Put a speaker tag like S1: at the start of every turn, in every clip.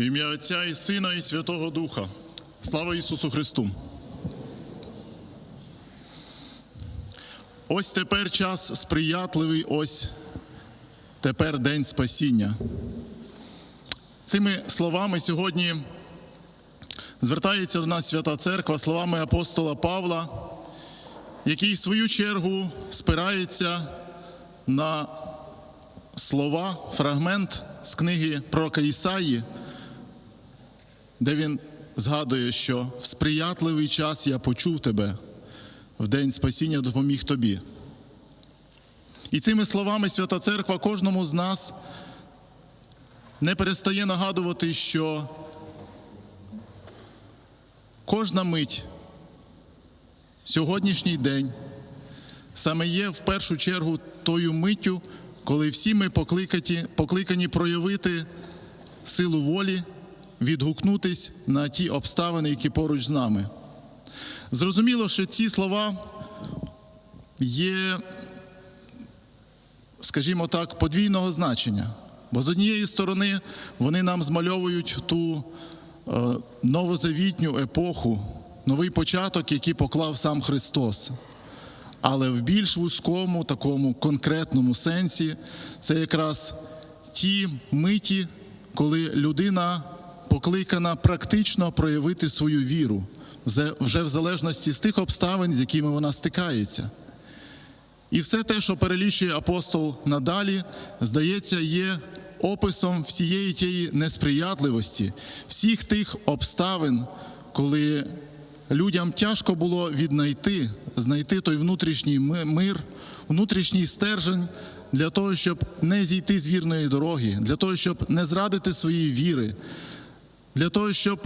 S1: В ім'я Отця і Сина, і Святого Духа. Слава Ісусу Христу! Ось тепер час сприятливий, ось тепер день спасіння. Цими словами сьогодні звертається до нас Свята Церква словами апостола Павла, який в свою чергу спирається на слова, фрагмент з книги пророка Ісаї, де він згадує, що в сприятливий час я почув тебе, в день спасіння допоміг тобі. І цими словами Свята Церква кожному з нас не перестає нагадувати, що кожна мить, сьогоднішній день саме є в першу чергу тою миттю, коли всі ми покликані, покликані проявити силу волі, відгукнутись на ті обставини, які поруч з нами. Зрозуміло, що ці слова є, скажімо так, подвійного значення. Бо з однієї сторони вони нам змальовують ту е, новозавітню епоху, новий початок, який поклав сам Христос. Але в більш вузькому, такому конкретному сенсі, це якраз ті миті, коли людина покликана практично проявити свою віру, вже- в залежності з тих обставин, з якими вона стикається. І все те, що перелічує апостол надалі, здається, є описом всієї тієї несприятливості, всіх тих обставин, коли людям тяжко було віднайти, знайти той внутрішній мир, внутрішній стержень для того, щоб не зійти з вірної дороги, для того, щоб не зрадити своєї віри, для того, щоб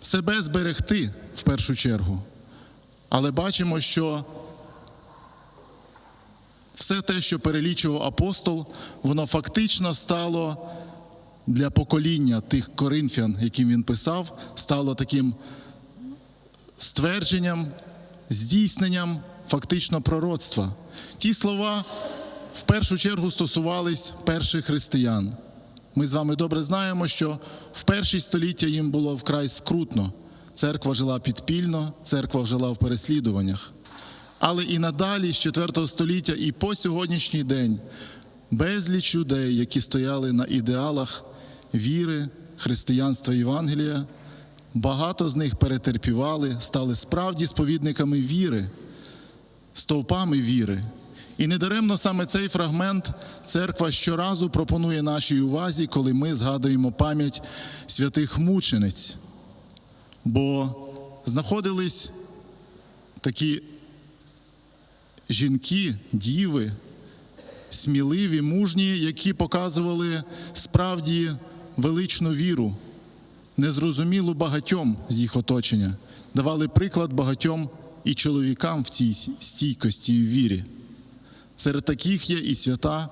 S1: себе зберегти в першу чергу. Але бачимо, що все те, що перелічував апостол, воно фактично стало для покоління тих коринфян, яким він писав, стало таким ствердженням, здійсненням фактично пророцтва. Ті слова в першу чергу стосувались перших християн. Ми з вами добре знаємо, що в перші століття їм було вкрай скрутно. Церква жила підпільно, церква жила в переслідуваннях. Але і надалі, з 4 століття, і по сьогоднішній день безліч людей, які стояли на ідеалах віри, християнства Євангелія, багато з них перетерпівали, стали справді сповідниками віри, стовпами віри. І недаремно саме цей фрагмент церква щоразу пропонує нашій увазі, коли ми згадуємо пам'ять святих мучениць. Бо знаходились такі жінки, діви, сміливі, мужні, які показували справді величну віру, незрозумілу багатьом з їх оточення, давали приклад багатьом і чоловікам в цій стійкості і вірі. Серед таких є і свята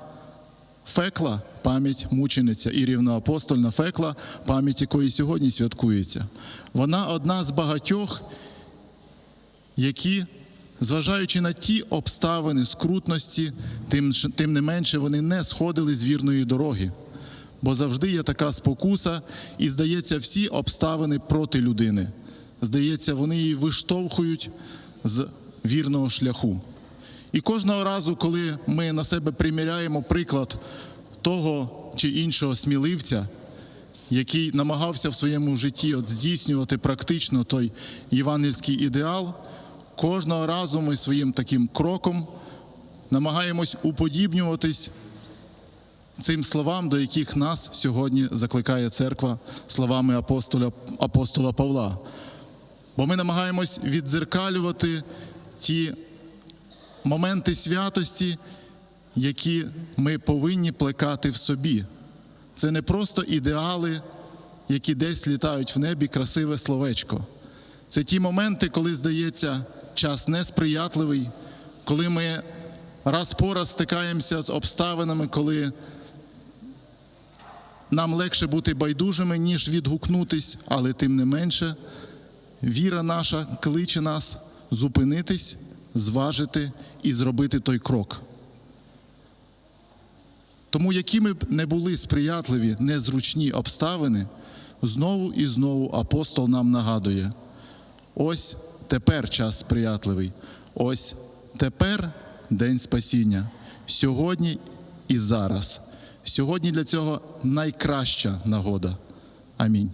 S1: Фекла, пам'ять мучениця, і рівноапостольна Фекла, пам'ять якої сьогодні святкується. Вона одна з багатьох, які, зважаючи на ті обставини скрутності, тим, тим не менше вони не сходили з вірної дороги. Бо завжди є така спокуса, і здається, всі обставини проти людини. Здається, вони її виштовхують з вірного шляху. І кожного разу, коли ми на себе приміряємо приклад того чи іншого сміливця, який намагався в своєму житті от здійснювати практично той євангельський ідеал, кожного разу ми своїм таким кроком намагаємось уподібнюватись цим словам, до яких нас сьогодні закликає церква словами апостола, апостола Павла. Бо ми намагаємось віддзеркалювати ті моменти святості, які ми повинні плекати в собі. Це не просто ідеали, які десь літають в небі, красиве словечко. Це ті моменти, коли здається, час несприятливий, коли ми раз по раз стикаємося з обставинами, коли нам легше бути байдужими, ніж відгукнутись, але тим не менше, віра наша кличе нас зупинитись, зважити і зробити той крок. Тому, якими б не були сприятливі, незручні обставини, Знову і знову апостол нам нагадує: ось тепер час сприятливий, ось тепер день спасіння, сьогодні і зараз. Сьогодні для цього найкраща нагода. Амінь.